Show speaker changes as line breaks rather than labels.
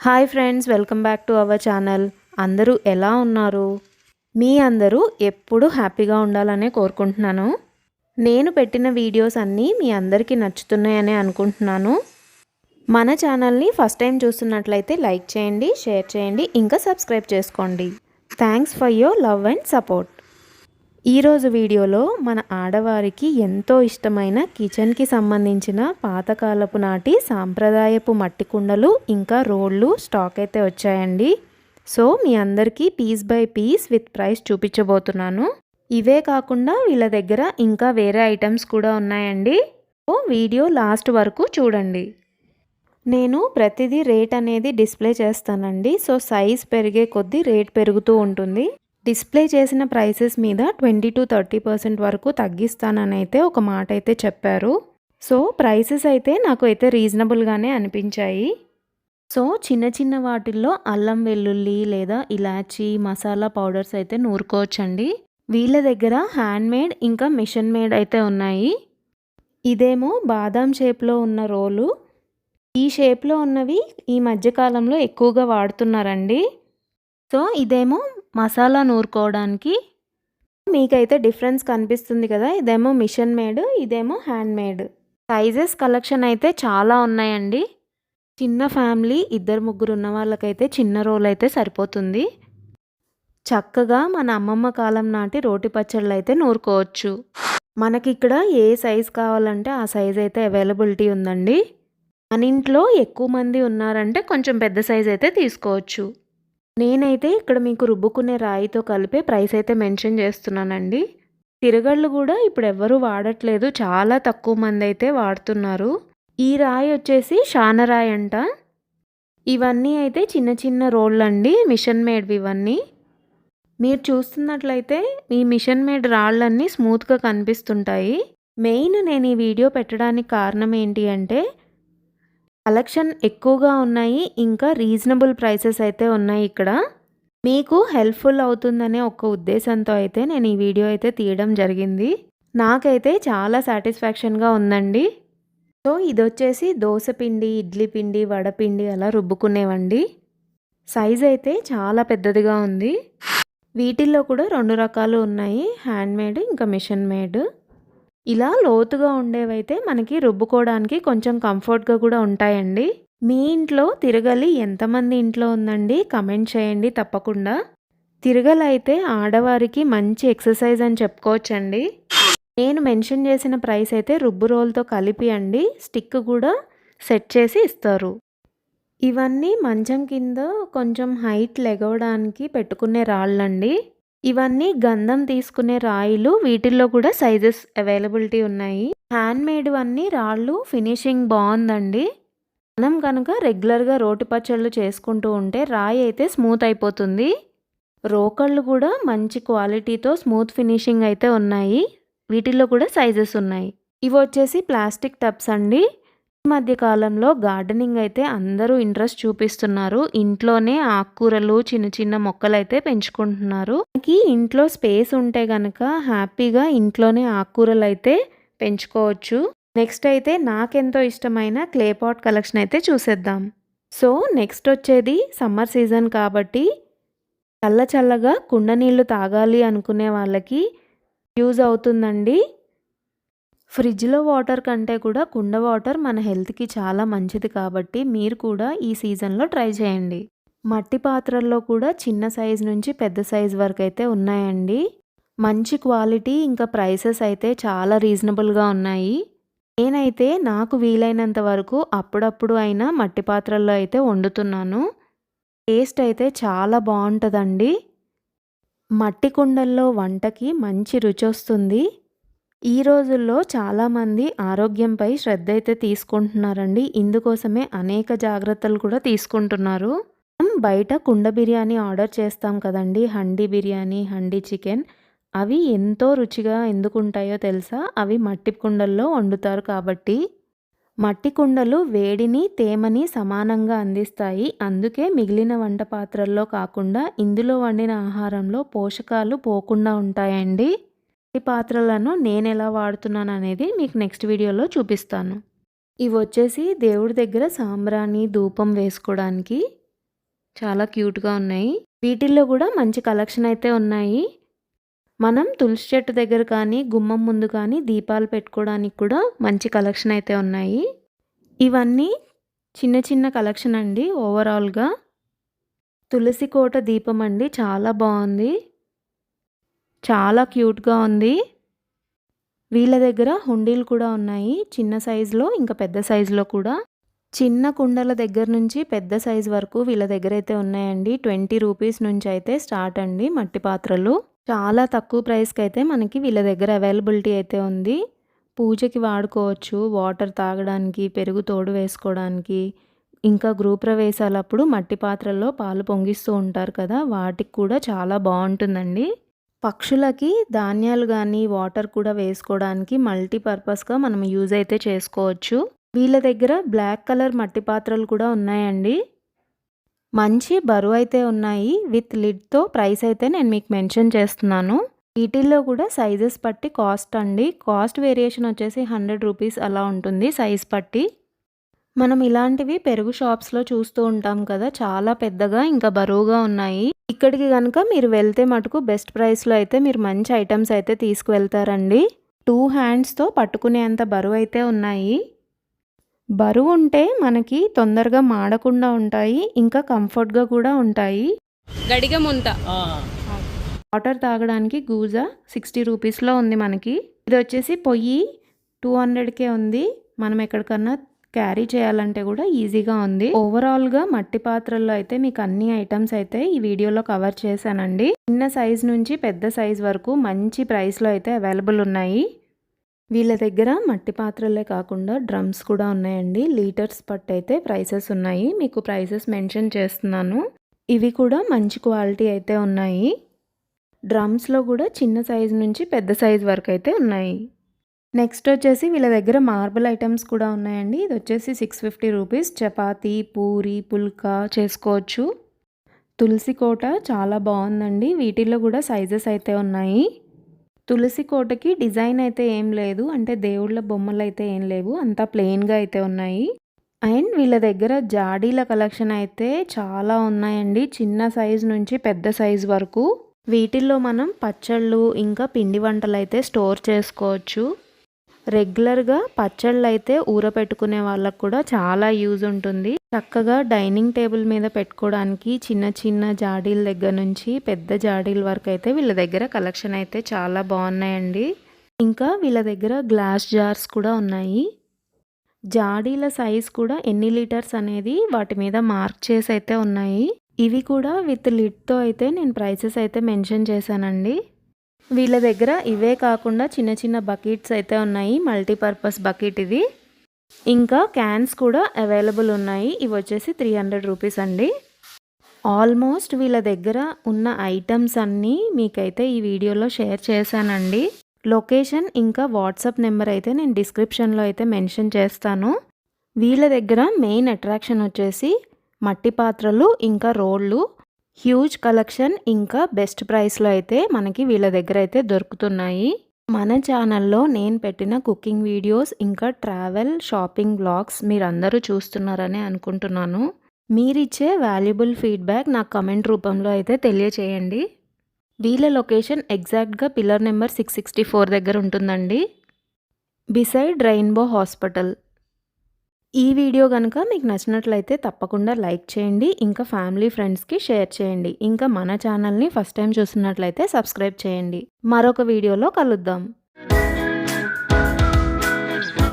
Hi friends welcome back to our channel. అందరూ ఎలా ఉన్నారు? మీ అందరూ ఎప్పుడూ హ్యాపీగా ఉండాలనే కోరుకుంటున్నాను. నేను పెట్టిన వీడియోస్ అన్నీ మీ అందరికీ నచ్చుతున్నాయని అనుకుంటున్నాను. మన ఛానల్ని ఫస్ట్ టైం చూస్తున్నట్లయితే లైక్ చేయండి షేర్ చేయండి ఇంకా సబ్స్క్రైబ్ చేసుకోండి. Thanks for your love and support. ఈరోజు వీడియోలో మన ఆడవారికి ఎంతో ఇష్టమైన కిచెన్కి సంబంధించిన పాతకాలపు నాటి సాంప్రదాయపు మట్టి కుండలు ఇంకా రోళ్ళు స్టాక్ అయితే వచ్చాయండి. సో మీ అందరికీ piece by piece with price చూపించబోతున్నాను. ఇవే కాకుండా వీళ్ళ దగ్గర ఇంకా వేరే ఐటమ్స్ కూడా ఉన్నాయండి. సో వీడియో లాస్ట్ వరకు చూడండి. నేను ప్రతిదీ రేట్ అనేది డిస్ప్లే చేస్తానండి. సో సైజ్ పెరిగే కొద్దీ రేట్ పెరుగుతూ ఉంటుంది. డిస్ప్లే చేసిన ప్రైసెస్ మీద ట్వంటీ టు థర్టీ పర్సెంట్ వరకు తగ్గిస్తానని అయితే ఒక మాట అయితే చెప్పారు. సో ప్రైసెస్ అయితే నాకు అయితే రీజనబుల్గానే అనిపించాయి. సో చిన్న చిన్న వాటిల్లో అల్లం వెల్లుల్లి లేదా ఇలాచీ మసాలా పౌడర్స్ అయితే నూరుకోవచ్చండి. వీళ్ళ దగ్గర హ్యాండ్ మేడ్ ఇంకా మిషన్ మేడ్ అయితే ఉన్నాయి. ఇదేమో బాదాం షేప్లో ఉన్న రోలు. ఈ షేప్లో ఉన్నవి ఈ మధ్యకాలంలో ఎక్కువగా వాడుతున్నారండి. సో ఇదేమో మసాలా నూరుకోవడానికి మీకైతే డిఫరెన్స్ కనిపిస్తుంది కదా ఇదేమో మిషన్ మేడ్ ఇదేమో హ్యాండ్ మేడ్. సైజెస్ కలెక్షన్ అయితే చాలా ఉన్నాయండి. చిన్న ఫ్యామిలీ ఇద్దరు ముగ్గురు ఉన్న వాళ్ళకైతే చిన్న రోల్ అయితే సరిపోతుంది. చక్కగా మన అమ్మమ్మ కాలం నాటి రోటి పచ్చళ్ళు అయితే నూరుకోవచ్చు. మనకి ఇక్కడ ఏ సైజ్ కావాలంటే ఆ సైజ్ అయితే అవైలబిలిటీ ఉందండి. మన ఇంట్లో ఎక్కువ మంది ఉన్నారంటే కొంచెం పెద్ద సైజ్ అయితే తీసుకోవచ్చు. నేనైతే ఇక్కడ మీకు రుబ్బుకునే రాయితో కలిపే ప్రైస్ అయితే మెన్షన్ చేస్తున్నానండి. తిరగళ్ళు కూడా ఇప్పుడు ఎవ్వరూ వాడట్లేదు. చాలా తక్కువ మంది అయితే వాడుతున్నారు. ఈ రాయి వచ్చేసి షానరాయి అంట. ఇవన్నీ అయితే చిన్న చిన్న రోళ్ళు అండి. మిషన్ మేడ్వి ఇవన్నీ. మీరు చూస్తున్నట్లయితే ఈ మిషన్ మేడ్ రాళ్ళన్నీ స్మూత్గా కనిపిస్తుంటాయి. మెయిన్ నేను ఈ వీడియో పెట్టడానికి కారణం ఏంటి అంటే కలెక్షన్ ఎక్కువగా ఉన్నాయి. ఇంకా రీజనబుల్ ప్రైసెస్ అయితే ఉన్నాయి ఇక్కడ. మీకు హెల్ప్ఫుల్ అవుతుందనే ఒక ఉద్దేశంతో అయితే నేను ఈ వీడియో అయితే తీయడం జరిగింది. నాకైతే చాలా సాటిస్ఫాక్షన్గా ఉందండి. సో ఇది వచ్చేసి దోశ పిండి ఇడ్లీ పిండి వడపిండి అలా రుబ్బుకునేవండి. సైజ్ అయితే చాలా పెద్దదిగా ఉంది. వీటిల్లో కూడా రెండు రకాలు ఉన్నాయి. హ్యాండ్ మేడ్ ఇంకా మిషన్ మేడ్. ఇలా లోతుగా ఉండేవైతే మనకి రుబ్బుకోవడానికి కొంచెం కంఫర్ట్గా కూడా ఉంటాయండి. మీ ఇంట్లో తిరగలి ఎంతమంది ఇంట్లో ఉందండి? కమెంట్ చేయండి తప్పకుండా. తిరగలి అయితే ఆడవారికి మంచి ఎక్సర్సైజ్ అని చెప్పుకోవచ్చండి. నేను మెన్షన్ చేసిన ప్రైస్ అయితే రుబ్బు రోల్తో కలిపి అండి. స్టిక్ కూడా సెట్ చేసి ఇస్తారు. ఇవన్నీ మంచం కింద కొంచెం హైట్ లెగవడానికి పెట్టుకునే రాళ్ళండి. ఇవన్నీ గంధం తీసుకునే రాయిలు వీటిల్లో కూడా సైజెస్ అవైలబిలిటీ ఉన్నాయి. హ్యాండ్ మేడ్ అన్ని రాళ్ళు ఫినిషింగ్ బాగుందండి. మనం కనుక రెగ్యులర్గా రోటి పచ్చళ్ళు చేసుకుంటూ ఉంటే రాయి అయితే స్మూత్ అయిపోతుంది. రోకళ్ళు కూడా మంచి క్వాలిటీతో స్మూత్ ఫినిషింగ్ అయితే ఉన్నాయి. వీటిల్లో కూడా సైజెస్ ఉన్నాయి. ఇవి వచ్చేసి ప్లాస్టిక్ టబ్స్ అండి. ఈ మధ్య కాలంలో గార్డెనింగ్ అయితే అందరూ ఇంట్రెస్ట్ చూపిస్తున్నారు. ఇంట్లోనే ఆకుకూరలు చిన్న చిన్న మొక్కలు అయితే పెంచుకుంటున్నారు. మనకి ఇంట్లో స్పేస్ ఉంటే గనక హ్యాపీగా ఇంట్లోనే ఆకుకూరలు అయితే పెంచుకోవచ్చు. నెక్స్ట్ అయితే నాకెంతో ఇష్టమైన క్లే పాట్ కలెక్షన్ అయితే చూసేద్దాం. సో నెక్స్ట్ వచ్చేది సమ్మర్ సీజన్ కాబట్టి చల్ల చల్లగా కుండ నీళ్ళు తాగాలి అనుకునే వాళ్ళకి యూజ్ అవుతుందండి. ఫ్రిడ్జ్లో వాటర్ కంటే కూడా కుండ వాటర్ మన హెల్త్కి చాలా మంచిది కాబట్టి మీరు కూడా ఈ సీజన్లో ట్రై చేయండి. మట్టి పాత్రల్లో కూడా చిన్న సైజ్ నుంచి పెద్ద సైజ్ వరకు అయితే ఉన్నాయండి. మంచి క్వాలిటీ ఇంకా ప్రైసెస్ అయితే చాలా రీజనబుల్గా ఉన్నాయి. నేనైతే నాకు వీలైనంత వరకు అప్పుడప్పుడు అయినా మట్టి పాత్రల్లో అయితే వండుతున్నాను. టేస్ట్ అయితే చాలా బాగుంటుందండి. మట్టి కుండల్లో వంటకి మంచి రుచి వస్తుంది. ఈ రోజుల్లో చాలామంది ఆరోగ్యంపై శ్రద్ధ అయితే తీసుకుంటున్నారండి. ఇందుకోసమే అనేక జాగ్రత్తలు కూడా తీసుకుంటున్నారు. బయట కుండ బిర్యానీ ఆర్డర్ చేస్తాం కదండి. హండీ బిర్యానీ హండీ చికెన్. అవి ఎంతో రుచిగా ఎందుకు ఉంటాయో తెలుసా? అవి మట్టి కుండల్లో వండుతారు కాబట్టి. మట్టి కుండలు వేడిని తేమని సమానంగా అందిస్తాయి. అందుకే మిగిలిన వంట పాత్రల్లో కాకుండా ఇందులో వండిన ఆహారంలో పోషకాలు పోకుండా ఉంటాయండి. ఈ పాత్రలను నేను ఎలా వాడుతున్నాను అనేది మీకు నెక్స్ట్ వీడియోలో చూపిస్తాను. ఇవి వచ్చేసి దేవుడి దగ్గర సాంబ్రాణి ధూపం వేసుకోవడానికి చాలా క్యూట్గా ఉన్నాయి. వీటిల్లో కూడా మంచి కలెక్షన్ అయితే ఉన్నాయి. మనం తులసి చెట్టు దగ్గర కానీ గుమ్మం ముందు కానీ దీపాలు పెట్టుకోవడానికి కూడా మంచి కలెక్షన్ అయితే ఉన్నాయి. ఇవన్నీ చిన్న చిన్న కలెక్షన్ అండి ఓవరాల్గా. తులసి కోట దీపం అండి చాలా బాగుంది. చాలా క్యూట్గా ఉంది. వీళ్ళ దగ్గర హుండీలు కూడా ఉన్నాయి. చిన్న సైజులో ఇంకా పెద్ద సైజులో కూడా. చిన్న కుండల దగ్గర నుంచి పెద్ద సైజ్ వరకు వీళ్ళ దగ్గర అయితే ఉన్నాయండి. ట్వంటీ రూపీస్ నుంచి అయితే స్టార్ట్ అండి మట్టి పాత్రలు. చాలా తక్కువ ప్రైస్కి అయితే మనకి వీళ్ళ దగ్గర అవైలబిలిటీ అయితే ఉంది. పూజకి వాడుకోవచ్చు వాటర్ తాగడానికి పెరుగు తోడు వేసుకోవడానికి. ఇంకా గృహప్రవేశాలప్పుడు మట్టి పాత్రల్లో పాలు పొంగిస్తూ ఉంటారు కదా వాటికి కూడా చాలా బాగుంటుందండి. పక్షులకి ధాన్యాలు కానీ వాటర్ కూడా వేసుకోవడానికి మల్టీపర్పస్గా మనం యూజ్ అయితే చేసుకోవచ్చు. వీళ్ళ దగ్గర బ్లాక్ కలర్ మట్టి పాత్రలు కూడా ఉన్నాయండి. మంచి బరువు అయితే ఉన్నాయి. విత్ లిడ్తో ప్రైస్ అయితే నేను మీకు మెన్షన్ చేస్తున్నాను. వీటిల్లో కూడా సైజెస్ పట్టి కాస్ట్ అండి. కాస్ట్ వేరియేషన్ వచ్చేసి హండ్రెడ్ రూపీస్ అలా ఉంటుంది సైజ్ పట్టి మనం ఇలాంటివి పెరుగు షాప్స్లో చూస్తూ ఉంటాం కదా చాలా పెద్దగా ఇంకా బరువుగా ఉన్నాయి. ఇక్కడికి కనుక మీరు వెళ్తే మటుకు బెస్ట్ ప్రైస్లో అయితే మీరు మంచి ఐటమ్స్ అయితే తీసుకువెళ్తారండి. టూ హ్యాండ్స్తో పట్టుకునేంత బరువు అయితే ఉన్నాయి. బరువు ఉంటే మనకి తొందరగా మాడకుండా ఉంటాయి ఇంకా కంఫర్ట్గా కూడా ఉంటాయి.
గడిగ ముంత.
వాటర్ తాగడానికి గూజా సిక్స్టీ రూపీస్లో ఉంది మనకి. ఇది వచ్చేసి పొయ్యి టూ హండ్రెడ్కే ఉంది. మనం ఎక్కడికన్నా క్యారీ చేయాలంటే కూడా ఈజీగా ఉంది. ఓవరాల్గా మట్టి పాత్రల్లో అయితే మీకు అన్ని ఐటమ్స్ అయితే ఈ వీడియోలో కవర్ చేశానండి. చిన్న సైజ్ నుంచి పెద్ద సైజ్ వరకు మంచి ప్రైస్లో అయితే అవైలబుల్ ఉన్నాయి. వీళ్ళ దగ్గర మట్టి పాత్రలే కాకుండా డ్రమ్స్ కూడా ఉన్నాయండి. లీటర్స్ పట్టు అయితే ప్రైసెస్ ఉన్నాయి. మీకు ప్రైసెస్ మెన్షన్ చేస్తున్నాను. ఇవి కూడా మంచి క్వాలిటీ అయితే ఉన్నాయి. డ్రమ్స్లో కూడా చిన్న సైజు నుంచి పెద్ద సైజు వరకు అయితే ఉన్నాయి. నెక్స్ట్ వచ్చేసి వీళ్ళ దగ్గర మార్బుల్ ఐటమ్స్ కూడా ఉన్నాయండి. ఇది వచ్చేసి సిక్స్ ఫిఫ్టీ రూపీస్. చపాతీ పూరి పుల్కా చేసుకోవచ్చు. తులసి కోట చాలా బాగుందండి. వీటిల్లో కూడా సైజెస్ అయితే ఉన్నాయి. తులసి కోటకి డిజైన్ అయితే ఏం లేదు. అంటే దేవుళ్ళ బొమ్మలు అయితే ఏం లేవు. అంతా ప్లెయిన్గా అయితే ఉన్నాయి. అండ్ వీళ్ళ దగ్గర జాడీల కలెక్షన్ అయితే చాలా ఉన్నాయండి. చిన్న సైజు నుంచి పెద్ద సైజు వరకు. వీటిల్లో మనం పచ్చళ్ళు ఇంకా పిండి వంటలు అయితే స్టోర్ చేసుకోవచ్చు. రెగ్యులర్గా పచ్చళ్ళు అయితే ఊరపెట్టుకునే వాళ్ళకు కూడా చాలా యూజ్ ఉంటుంది. చక్కగా డైనింగ్ టేబుల్ మీద పెట్టుకోవడానికి చిన్న చిన్న జాడీల దగ్గర నుంచి పెద్ద జాడీల వరకు అయితే వీళ్ళ దగ్గర కలెక్షన్ అయితే చాలా బాగున్నాయండి. ఇంకా వీళ్ళ దగ్గర గ్లాస్ జార్స్ కూడా ఉన్నాయి. జాడీల సైజ్ కూడా ఎన్ని లీటర్స్ అనేది వాటి మీద మార్క్ చేసి అయితే ఉన్నాయి. ఇవి కూడా విత్ లిడ్తో అయితే నేను ప్రైసెస్ అయితే మెన్షన్ చేశానండి. వీళ్ళ దగ్గర ఇవే కాకుండా చిన్న చిన్న బకెట్స్ అయితే ఉన్నాయి. మల్టీపర్పస్ బకెట్ ఇది. ఇంకా క్యాన్స్ కూడా అవైలబుల్ ఉన్నాయి. ఇవి వచ్చేసి త్రీ హండ్రెడ్ రూపీస్ అండి. ఆల్మోస్ట్ వీళ్ళ దగ్గర ఉన్న ఐటమ్స్ అన్నీ మీకైతే ఈ వీడియోలో షేర్ చేశానండి. లొకేషన్ ఇంకా వాట్సాప్ నెంబర్ అయితే నేను డిస్క్రిప్షన్లో అయితే మెన్షన్ చేస్తాను. వీళ్ళ దగ్గర మెయిన్ అట్రాక్షన్ వచ్చేసి మట్టి పాత్రలు ఇంకా రోళ్ళు హ్యూజ్ కలెక్షన్ ఇంకా బెస్ట్ ప్రైస్లో అయితే మనకి వీళ్ళ దగ్గర అయితే దొరుకుతున్నాయి. మన ఛానల్లో నేను పెట్టిన కుకింగ్ వీడియోస్ ఇంకా ట్రావెల్ షాపింగ్ బ్లాగ్స్ మీరందరూ చూస్తున్నారని అనుకుంటున్నాను. మీరిచ్చే వాల్యుబుల్ ఫీడ్బ్యాక్ నాకు కమెంట్ రూపంలో అయితే తెలియచేయండి. వీళ్ళ లొకేషన్ ఎగ్జాక్ట్గా pillar number six sixty four దగ్గర ఉంటుందండి. బిసైడ్ రెయిన్బో హాస్పిటల్ ఈ వీడియో కనుక మీకు నచ్చినట్లయితే తప్పకుండా లైక్ చేయండి ఇంకా ఫ్యామిలీ ఫ్రెండ్స్కి షేర్ చేయండి ఇంకా మన ఛానల్ని ఫస్ట్ టైం చూస్తున్నట్లయితే సబ్స్క్రైబ్ చేయండి. మరొక వీడియోలో కలుద్దాం.